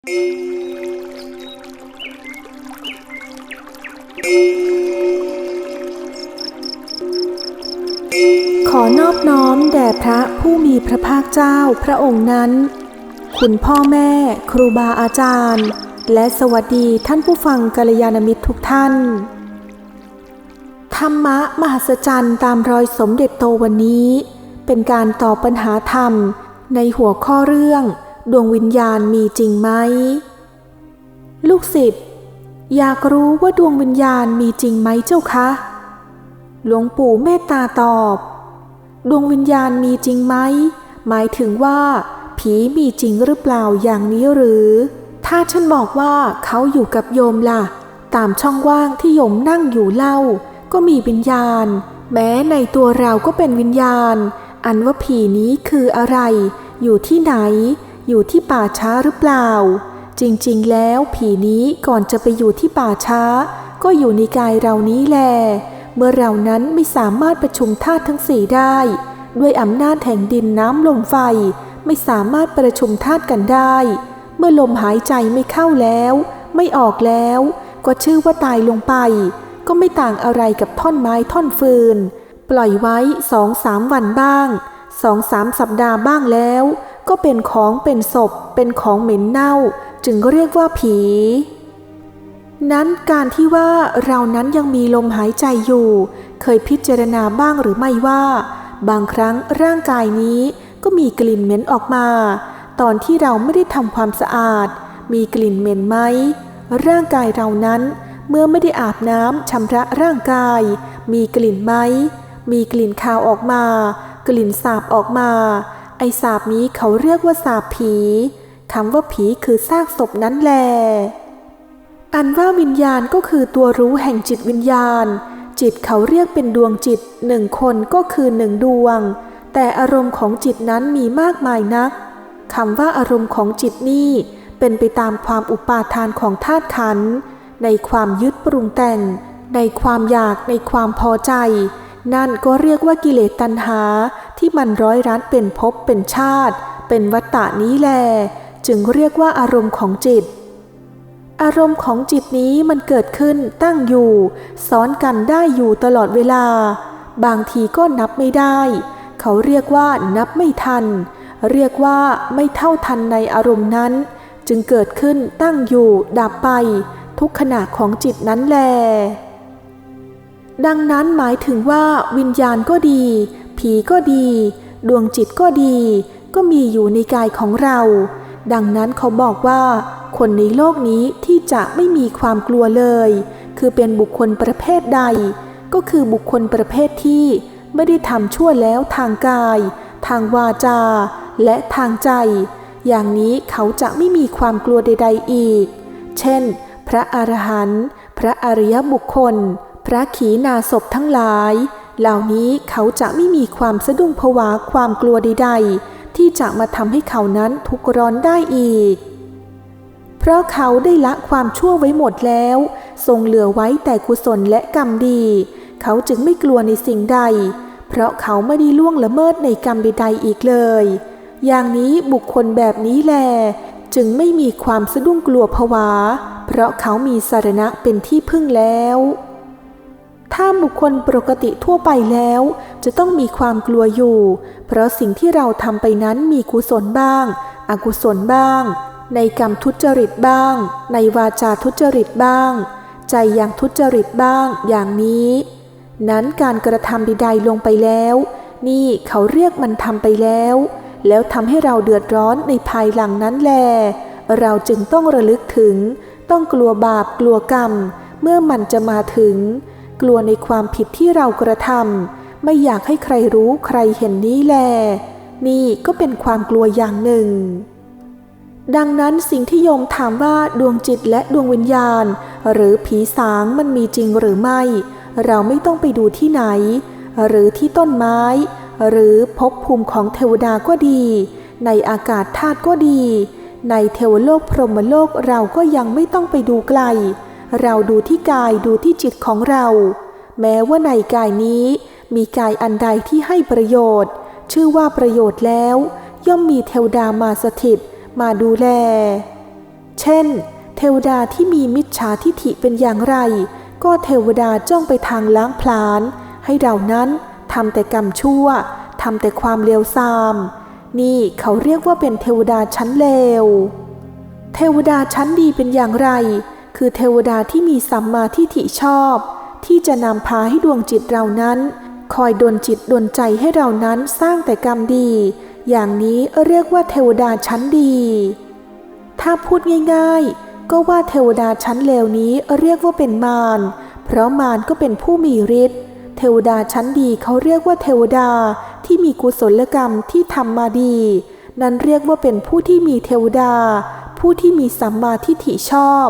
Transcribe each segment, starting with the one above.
ขอนอบน้อมแด่พระผู้มีพระภาคเจ้าพระองค์นั้น คุณพ่อแม่ครูบาอาจารย์ และสวัสดีท่านผู้ฟังกัลยาณมิตรทุกท่าน ธรรมะมหัศจรรย์ตามรอยสมเด็จโตวันนี้ เป็นการตอบปัญหาธรรมในหัวข้อเรื่อง ดวงวิญญาณมีจริงไหม ลูกศิษย์อยากรู้ว่าดวงวิญญาณมีจริงไหมเจ้าคะ หลวงปู่เมตตาตอบ ดวงวิญญาณมีจริงไหม หมายถึงว่า ผีมีจริงหรือเปล่าอย่างนี้หรือ ถ้าฉันบอกว่าเขาอยู่กับโยมล่ะ ตามช่องว่างที่โยมนั่งอยู่เล่า ก็มีวิญญาณ แม้ในตัวเราก็เป็นวิญญาณ อันว่าผีนี้คืออะไร อยู่ที่ไหน อยู่ที่ป่าช้าหรือเปล่า จริงๆ แล้วผีนี้ก่อนจะไปอยู่ที่ป่าช้า ก็อยู่ในกายเรานี้แล เมื่อเรานั้นไม่สามารถประชุมธาตุทั้งสี่ได้ ด้วยอำนาจแห่งดินน้ำลมไฟ ไม่สามารถประชุมธาตุกันได้ เมื่อลมหายใจไม่เข้าแล้ว ไม่ออกแล้ว ก็ชื่อว่าตายลงไป ก็ไม่ต่างอะไรกับท่อนไม้ท่อนฟืน ปล่อยไว้สองสามวันบ้างสองสามสัปดาห์บ้างแล้ว ก็เป็นของเป็นศพ เป็นของเหม็นเน่า จึงเรียกว่าผี นั้นการที่ว่าเรานั้นยังมีลมหายใจอยู่ เคยพิจารณาบ้างหรือไม่ว่า บางครั้งร่างกายนี้ก็มีกลิ่นเหม็นออกมา ตอนที่เราไม่ได้ทำความสะอาด มีกลิ่นเหม็นไหมร่างกายเรานั้นเมื่อไม่ได้อาบน้ำชำระร่างกาย มีกลิ่นไหมมีกลิ่นคาวออกมา กลิ่นสาบออกมา ไอสาบนี้เขาเรียกว่าสาบผีคำว่าผีคือซากศพนั้นแล อันว่าวิญญาณก็คือตัวรู้แห่งจิตวิญญาณ จิตเขาเรียกเป็นดวงจิตหนึ่งคนก็คือหนึ่งดวง แต่อารมณ์ของจิตนั้นมีมากมายนักคำว่าอารมณ์ของจิตนี่เป็นไปตามความอุปาทานของธาตุขันธ์ในความยึดปรุงแต่ง ในความอยากในความพอใจ นั่นก็เรียกว่ากิเลสตัณหา ที่มันร้อยรัดเป็นภพเป็นชาติ เป็นวัตตะนี้แล จึงเรียกว่าอารมณ์ของจิต อารมณ์ของจิตนี้มันเกิดขึ้นตั้งอยู่ ซ้อนกันได้อยู่ตลอดเวลา บางทีก็นับไม่ได้ เขาเรียกว่านับไม่ทัน เรียกว่าไม่เท่าทันในอารมณ์นั้น จึงเกิดขึ้นตั้งอยู่ดับไป ทุกขณะของจิตนั้นแลดังนั้นหมายถึงว่าวิญญาณก็ดี ผีก็ดี ดวงจิตก็ดี ก็มีอยู่ในกายของเรา ดังนั้นเขาบอกว่า คนในโลกนี้ที่จะไม่มีความกลัวเลย คือเป็นบุคคลประเภทใด ก็คือบุคคลประเภทที่ไม่ได้ทำชั่วแล้วทางกาย ทางวาจา และทางใจ อย่างนี้เขาจะไม่มีความกลัวใด ๆอีก เช่น พระอรหันต์พระอริยบุคคล พระขีณาสพทั้งหลาย เหล่านี้เขาจะไม่มีความสะดุ้งผวาความกลัวใดๆ ที่จะมาทำให้เขานั้นทุกข์ร้อนได้อีก เพราะเขาได้ละความชั่วไว้หมดแล้ว ทรงเหลือไว้แต่กุศลและกรรมดี เขาจึงไม่กลัวในสิ่งใด เพราะเขาไม่ได้ล่วงละเมิดในกรรมใดๆอีกเลย อย่างนี้บุคคลแบบนี้แล จึงไม่มีความสะดุ้งกลัวผวา เพราะเขามีสารณะเป็นที่พึ่งแล้ว ถ้าบุคคลปกติทั่วไปแล้ว จะต้องมีความกลัวอยู่ เพราะสิ่งที่เราทำไปนั้นมีกุศลบ้าง อกุศลบ้าง ในกรรมทุจริตบ้าง ในวาจาทุจริตบ้าง ใจอย่างทุจริตบ้าง อย่างนี้ นั้นการกระทำใดๆลงไปแล้ว นี่เขาเรียกมันทำไปแล้ว แล้วทำให้เราเดือดร้อนในภายหลังนั้นแล เราจึงต้องระลึกถึง ต้องกลัวบาปกลัวกรรม เมื่อมันจะมาถึง กลัวในความผิดที่เรากระทำไม่อยากให้ใครรู้ใครเห็นนี้แล นี่ก็เป็นความกลัวอย่างหนึ่ง ดังนั้นสิ่งที่โยมถามว่าดวงจิตและดวงวิญญาณ หรือผีสางมันมีจริงหรือไม่ เราไม่ต้องไปดูที่ไหน หรือที่ต้นไม้ หรือภพภูมิของเทวดาก็ดี ในอากาศธาตุก็ดี ในเทวโลกพรหมโลกเราก็ยังไม่ต้องไปดูไกล เราดูที่กายดูที่จิตของเรา แม้ว่าในกายนี้ มีกายอันใดที่ให้ประโยชน์ ชื่อว่าประโยชน์แล้ว ย่อมมีเทวดามาสถิต มาดูแล เช่น เทวดาที่มีมิจฉาทิฐิเป็นอย่างไร ก็เทวดาจ้องไปทางล้างผลาญให้เรานั้นทำแต่กรรมชั่วทำแต่ความเลวทราม นี่เขาเรียกว่าเป็นเทวดาชั้นเลว เทวดาชั้นดีเป็นอย่างไร คือเทวดาที่มีสัมมาทิฏฐิชอบ ที่จะนำพาให้ดวงจิตเรานั้น คอยดลจิตดลใจให้เรานั้นสร้างแต่กรรมดี อย่างนี้เรียกว่าเทวดาชั้นดี ถ้าพูดง่ายๆ ก็ว่าเทวดาชั้นเลวนี้เรียกว่าเป็นมารเพราะมารก็เป็นผู้มีฤทธิ์เทวดาชั้นดีเขาเรียกว่าเทวดาที่มีกุศลกรรมที่ทำมาดี นั้นเรียกว่าเป็นผู้ที่มีเทวดา ผู้ที่มีสัมมาทิฏฐิชอบ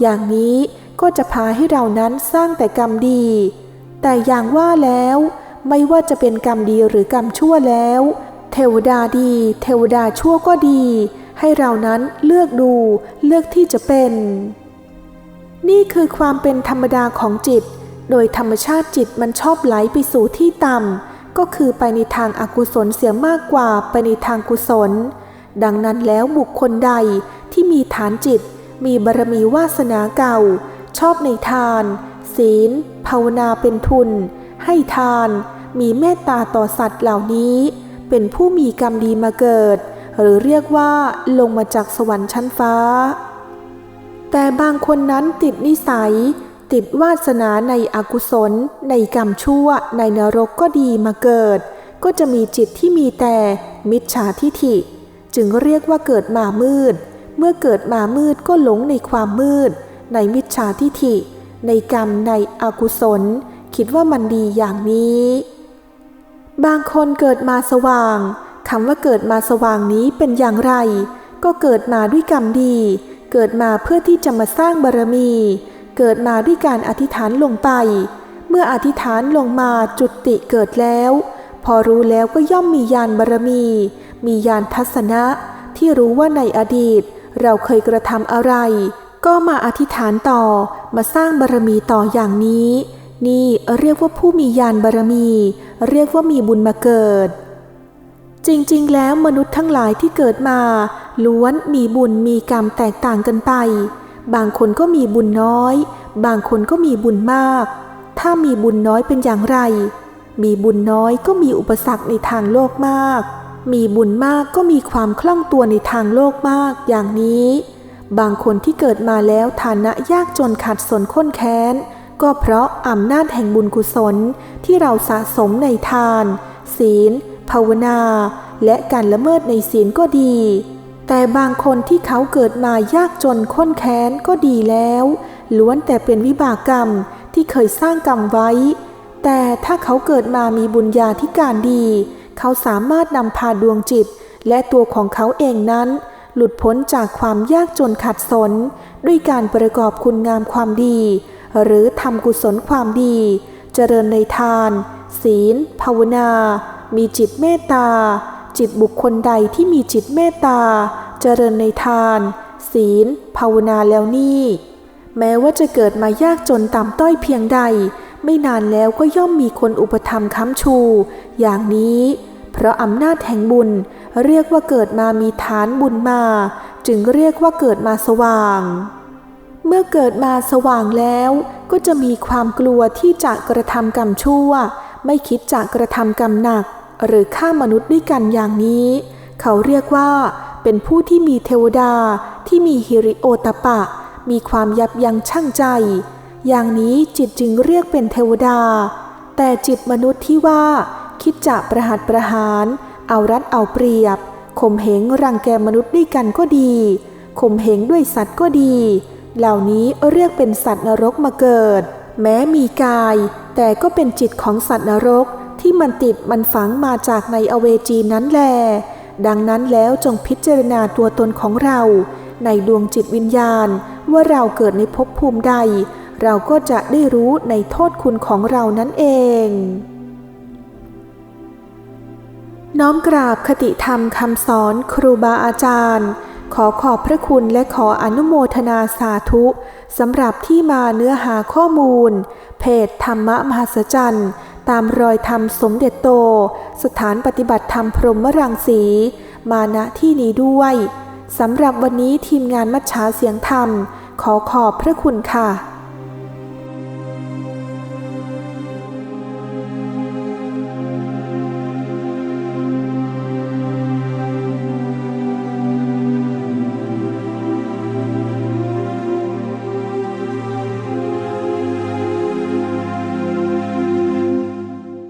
อย่างนี้ก็จะพาให้เรานั้นสร้างแต่กรรมดี แต่อย่างว่าแล้วไม่ว่าจะเป็นกรรมดีหรือกรรมชั่วแล้ว เทวดาดี เทวดาชั่วก็ดี ให้เรานั้นเลือกดูเลือกที่จะเป็น นี่คือความเป็นธรรมดาของจิต โดยธรรมชาติจิตมันชอบไหลไปสู่ที่ต่ำก็คือไปในทางอากุศลเสียมากกว่าไปในทางกุศล ดังนั้นแล้วบุคคลใดที่มีฐานจิต มีบารมีวาสนาเก่า ชอบในทาน ศีล ภาวนาเป็นทุน ให้ทาน มีเมตตาต่อสัตว์เหล่านี้ เป็นผู้มีกรรมดีมาเกิด หรือเรียกว่าลงมาจากสวรรค์ชั้นฟ้า แต่บางคนนั้นติดนิสัย ติดวาสนาในอกุศล ในกรรมชั่ว ในนรกก็ดีมาเกิด ก็จะมีจิตที่มีแต่มิจฉาทิฐิ จึงเรียกว่าเกิดมามืด เมื่อเกิดมามืดก็หลงในความมืด ในมิจฉาทิฐิ ในกรรมในอกุศล คิดว่ามันดีอย่างนี้ บางคนเกิดมาสว่างคำว่าเกิดมาสว่างนี้เป็นอย่างไร ก็เกิดมาด้วยกรรมดี เกิดมาเพื่อที่จะมาสร้างบารมี เกิดมาด้วยการอธิษฐานลงไป เมื่ออธิษฐานลงมาจุติเกิดแล้ว พอรู้แล้วก็ย่อมมียานบารมี มียานทัศนะที่รู้ว่าในอดีต เราเคยกระทำอะไร ก็มาอธิษฐานต่อ มาสร้างบารมีต่ออย่างนี้ นี่เรียกว่าผู้มียานบารมี เรียกว่ามีบุญมาเกิด จริงๆ แล้วมนุษย์ทั้งหลายที่เกิดมา ล้วนมีบุญมีกรรมแตกต่างกันไป บางคนก็มีบุญน้อย บางคนก็มีบุญมาก ถ้ามีบุญน้อยเป็นอย่างไร มีบุญน้อยก็มีอุปสรรคในทางโลกมาก มีบุญมากก็มีความคล่องตัวในทางโลกมากอย่างนี้ บางคนที่เกิดมาแล้วฐานะยากจนขาดสนข้นแค้น ก็เพราะอำนาจแห่งบุญกุศลที่เราสะสมในทาน ศีล ภาวนา และการละเมิดในศีลก็ดี แต่บางคนที่เขาเกิดมายากจนข้นแค้นก็ดีแล้ว ล้วนแต่เป็นวิบากกรรมที่เคยสร้างกรรมไว้ แต่ถ้าเขาเกิดมามีบุญญาธิการดี เขาสามารถนำพาดวงจิต และตัวของเขาเองนั้น หลุดพ้นจากความยากจนขัดสน ด้วยการประกอบคุณงามความดี หรือทำกุศลความดี เจริญในทาน ศีล ภาวนา มีจิตเมตตา จิตบุคคลใดที่มีจิตเมตตา เจริญในทาน ศีล ภาวนาแล้วนี่ แม้ว่าจะเกิดมายากจนต่ำต้อยเพียงใดไม่นานแล้วก็ย่อมมีคนอุปถัมค้ำชู อย่างนี้ เพราะอำนาจแห่งบุญเรียกว่าเกิดมามีฐานบุญมา จึงเรียกว่าเกิดมาสว่าง เมื่อเกิดมาสว่างแล้วก็จะมีความกลัวที่จะกระทำกรรมชั่ว ไม่คิดจะกระทำกรรมหนัก หรือฆ่ามนุษย์ด้วยกันอย่างนี้ เขาเรียกว่า เป็นผู้ที่มีเทวดาที่มีฮิริโอตปะ มีความยับยั้งชั่งใจ อย่างนี้จิตจึงเรียกเป็นเทวดา แต่จิตมนุษย์ที่ว่า คิดจะประหัตประหาร เอารัดเอาเปรียบข่มเหงรังแกมนุษย์ด้วยกันก็ดีข่มเหงด้วยสัตว์ก็ดี เหล่านี้เรียกเป็นสัตว์นรกมาเกิด แม้มีกาย แต่ก็เป็นจิตของสัตว์นรกที่มันติดมันฝังมาจากในอเวจีนั้นแล ดังนั้นแล้วจงพิจารณาตัวตนของเรา ในดวงจิตวิญญาณ ว่าเราเกิดในภพภูมิใด เราก็จะได้รู้ในโทษคุณของเรานั่นเอง น้อมกราบคติธรรมคำสอนครูบาอาจารย์ ขอขอบพระคุณและขออนุโมทนาสาธุสำหรับที่มาเนื้อหาข้อมูล เพจธรรมมหัศจรรย์ ตามรอยธรรมสมเด็จโต สถานปฏิบัติธรรมพรหมรังสี มาณที่นี้ด้วยสำหรับวันนี้ทีมงานมัจฉาเสียงธรรม ขอขอบพระคุณค่ะ